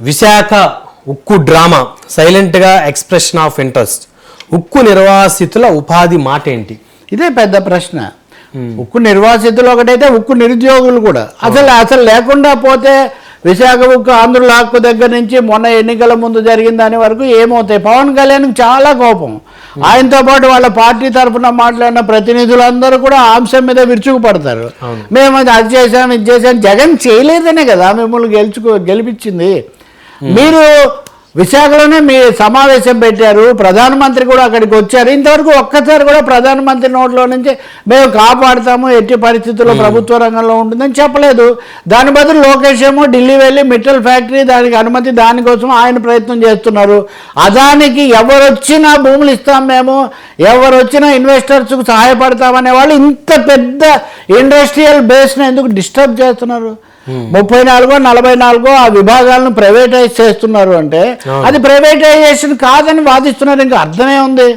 విశాఖ ఉక్కు డ్రామా సైలెంట్గా expression of interest ఉక్కు నిర్వాసితుల ఉపాధి మాట ఏంటి? ఇదే పెద్ద ప్రశ్న. ఉక్కు నిర్వాసితులు ఒకటైతే ఉక్కు నిరుద్యోగులు కూడా. అసలు అసలు లేకుండా పోతే విశాఖ ఉక్కు ఆంధ్రుల హక్కు దగ్గర నుంచి మొన్న ఎన్నికల ముందు జరిగిన దాని వరకు ఏమవుతాయి? పవన్ కళ్యాణ్కి చాలా కోపం. ఆయనతో పాటు వాళ్ళ పార్టీ తరఫున మాట్లాడిన ప్రతినిధులందరూ కూడా అంశం మీద విరుచుకుపడతారు. మేము అది అది చేశాం ఇది చేశాం. జగన్ చేయలేదనే కదా మిమ్మల్ని గెలుచుకో గెలిపించింది. మీరు విశాఖలోనే మీ సమావేశం పెట్టారు ప్రధానమంత్రి కూడా అక్కడికి వచ్చారు. ఇంతవరకు ఒక్కసారి కూడా ప్రధానమంత్రి నోట్లో నుంచి మేము కాపాడుతాము ఎట్టి పరిస్థితుల్లో ప్రభుత్వ రంగంలో ఉంటుందని చెప్పలేదు. దాని బదులు లోకేష్ ఏమో ఢిల్లీ వెళ్ళి మిట్టల్ ఫ్యాక్టరీ దానికి అనుమతి దానికోసం ఆయన ప్రయత్నం చేస్తున్నారు. అదానికి ఎవరు వచ్చినా భూములు ఇస్తాం మేము ఎవరు వచ్చినా ఇన్వెస్టర్స్కు సహాయపడతామనే వాళ్ళు ఇంత పెద్ద ఇండస్ట్రియల్ బేస్ని ఎందుకు డిస్టర్బ్ చేస్తున్నారు? ముప్పై నాలుగో నలభై నాలుగో ఆ విభాగాలను ప్రైవేటైజ్ చేస్తున్నారు అంటే అది ప్రైవేటైజేషన్ కాదని వాదిస్తున్నారు ఇంకా అర్థమే ఉంది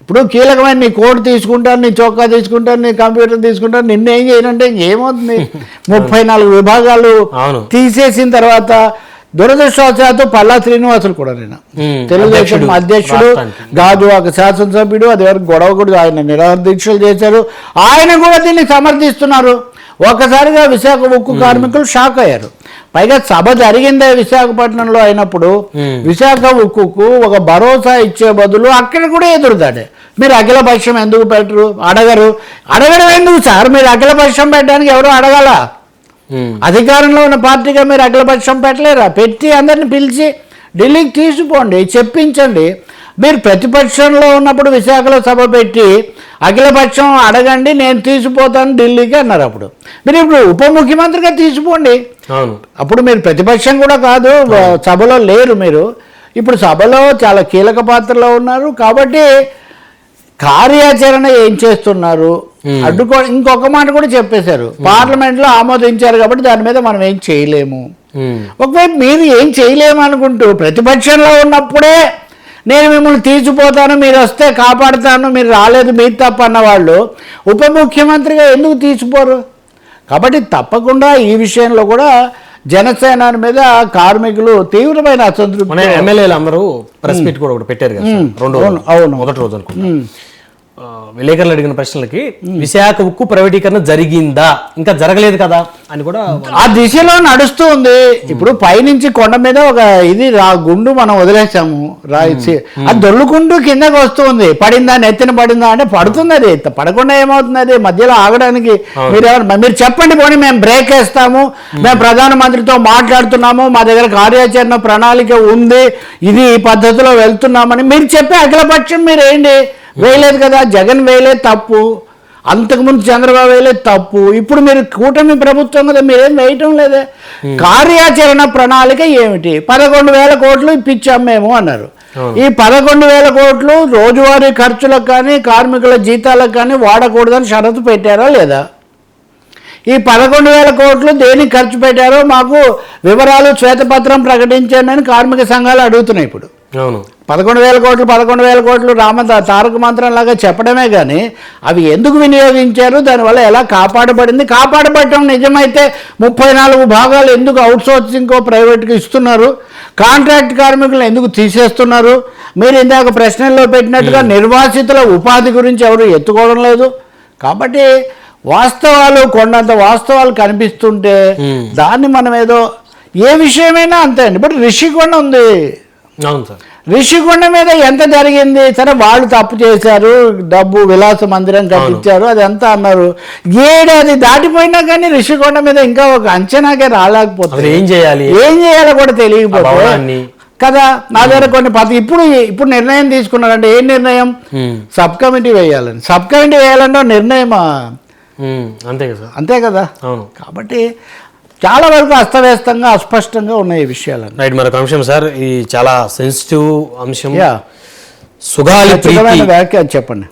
ఇప్పుడు కీలకమైన నీ కోడ్ తీసుకుంటాను నీ చొక్కా తీసుకుంటాను నీ కంప్యూటర్ తీసుకుంటాను నిన్న ఏం చేయనంటే ఇంకేమవుతుంది ముప్పై నాలుగు విభాగాలు. తీసేసిన తర్వాత దురదృష్టవశాత్తు పల్లా శ్రీనివాసులు కూడా నేను. తెలుగుదేశం అధ్యక్షుడు రాష్ట్రానికి. గాజువాక శాసనసభ్యుడు అది వరకు గొడవ కూడా ఆయన నిరాహార దీక్షలు చేశారు ఆయన కూడా దీన్ని సమర్థిస్తున్నారు ఒక్కసారిగా విశాఖ ఉక్కు కార్మికులు షాక్ అయ్యారు. పైగా సభ జరిగిందే విశాఖపట్నంలో అయినప్పుడు విశాఖ ఉక్కుకు ఒక భరోసా ఇచ్చే బదులు అక్కడ కూడా ఎదురుతాడే మీరు అఖిల పక్షం ఎందుకు పెట్టరు? అడగరు. అడగడం ఎందుకు సార్? మీరు అఖిల పక్షం పెట్టడానికి ఎవరు అడగాల? అధికారంలో ఉన్న పార్టీగా మీరు అఖిలపక్షం పెట్టలేరా? పెట్టి అందరిని పిలిచి ఢిల్లీకి తీసుకోండి చెప్పించండి. మీరు ప్రతిపక్షంలో ఉన్నప్పుడు విశాఖలో సభ పెట్టి అఖిలపక్షం అడగండి నేను తీసిపోతాను ఢిల్లీకి అన్నారు అప్పుడు. మీరు ఇప్పుడు ఉప ముఖ్యమంత్రిగా తీసిపోండి అప్పుడు మీరు ప్రతిపక్షం కూడా కాదు సభలో లేరు మీరు. ఇప్పుడు సభలో చాలా కీలక పాత్రలో ఉన్నారు కాబట్టి కార్యాచరణ ఏం చేస్తున్నారు? అడ్డుకో ఇంకొక మాట కూడా చెప్పేశారు. పార్లమెంట్లో ఆమోదించారు కాబట్టి దాని మీద మనం ఏం చేయలేము. ఉమ్, ఒకవైపు మీరు ఏం చేయలేము అనుకుంటూ ప్రతిపక్షంలో ఉన్నప్పుడే నేను మిమ్మల్ని తీసిపోతాను మీరు వస్తే కాపాడుతాను మీరు రాలేదు మీరు తప్ప అన్నవాళ్ళు ఉప ముఖ్యమంత్రిగా ఎందుకు తీసిపోరు కాబట్టి తప్పకుండా ఈ విషయంలో కూడా జనసేన మీద కార్మికులు తీవ్రమైన మన అసంతృప్తి. ఎమ్మెల్యేలు అందరూ ప్రెస్ మీట్ కూడా ఒకటి పెట్టారు కదా రెండో అవును. మొదటి రోజు అనుకుంటా. ఆ, విలేకరులు అడిగిన ప్రశ్నలకి విశాఖ ఉక్కు ప్రైవేటీకరణ జరిగిందా? ఇంకా జరగలేదు కదా? అని కూడా ఆ దిశలో నడుస్తూ ఉంది. ఇప్పుడు పైనుంచి కొండ మీద ఒక ఇది రా గుండు మనం వదిలేసాము. రాయిచి అది దొల్లుకుంటూ కిందకి వస్తుంది పడిందా నెత్తిన పడిందా అంటే పడుతుంది అది పడకుండా ఏమవుతుంది అది మధ్యలో ఆగడానికి మీరు మీరు చెప్పండి పోనీ మేము బ్రేక్ వేస్తాము. మేము. ప్రధానమంత్రితో మాట్లాడుతున్నాము. మా దగ్గర కార్యాచరణ ప్రణాళిక ఉంది. ఇది ఈ పద్ధతిలో వెళ్తున్నామని మీరు చెప్పే అఖిలపక్షం మీరు ఏంటి వేయలేదు కదా జగన్ వేయలేదు తప్పు. అంతకుముందు చంద్రబాబు వేయలేదు తప్పు. ఇప్పుడు మీరు కూటమి ప్రభుత్వం కదా మీరేం వేయటం లేదే. కార్యాచరణ ప్రణాళిక ఏమిటి? పదకొండు వేల కోట్లు ఇప్పించాం మేము అన్నారు. ఈ పదకొండు వేల కోట్లు రోజువారీ ఖర్చులకు కానీ కార్మికుల జీతాలకు కానీ వాడకూడదని షరతు పెట్టారా లేదా? ఈ పదకొండు వేల కోట్లు దేనికి ఖర్చు పెట్టారో మాకు వివరాలు శ్వేతపత్రం ప్రకటించండి అని కార్మిక సంఘాలు అడుగుతున్నాయి ఇప్పుడు. అవును. పదకొండు వేల కోట్లు పదకొండు వేల కోట్లు రామ తారక మంత్రం లాగా చెప్పడమే కానీ అవి ఎందుకు వినియోగించారు? దానివల్ల ఎలా కాపాడబడింది? కాపాడబడటం నిజమైతే ముప్పై నాలుగు భాగాలు ఎందుకు అవుట్సోర్సింగ్కో ప్రైవేట్కి ఇస్తున్నారు? కాంట్రాక్ట్ కార్మికులను ఎందుకు తీసేస్తున్నారు? మీరు ఇందాక ప్రశ్నల్లో పెట్టినట్టుగా నిర్వాసితుల ఉపాధి గురించి ఎవరు ఎత్తుకోవడం లేదు. కాబట్టి వాస్తవాలు కొండంత వాస్తవాలు కనిపిస్తుంటే దాన్ని మనం ఏదో ఏ విషయమైనా అంతే అండి. ఇప్పుడు రిషికొండ ఉంది. రిషికొండ మీద ఎంత జరిగింది? సరే వాళ్ళు తప్పు చేశారు డబ్బు విలాస మందిరం కట్టించారు అది ఎంత అన్నారు ఏడాది దాటిపోయినా కానీ రిషికొండ మీద ఇంకా ఒక అంచనాకే రాలేకపోతుంది ఏం చేయాలి? ఏం చేయాలో కూడా తెలియకపోతే కదా నా దగ్గర కొన్ని పది ఇప్పుడు ఇప్పుడు నిర్ణయం తీసుకున్నారంటే ఏం నిర్ణయం? సబ్ కమిటీ వేయాలని. సబ్ కమిటీ వేయాలంటే నిర్ణయమా? అంతే కదా అంతే కదా? అవును. కాబట్టి చాలా వరకు అస్తవ్యస్తంగా అస్పష్టంగా ఉన్నాయి ఈ విషయాలన్నీ. రైట్ మరొక అంశం సార్. ఈ చాలా సెన్సిటివ్ అంశం. సుగాలి వ్యాఖ్య చెప్పండి.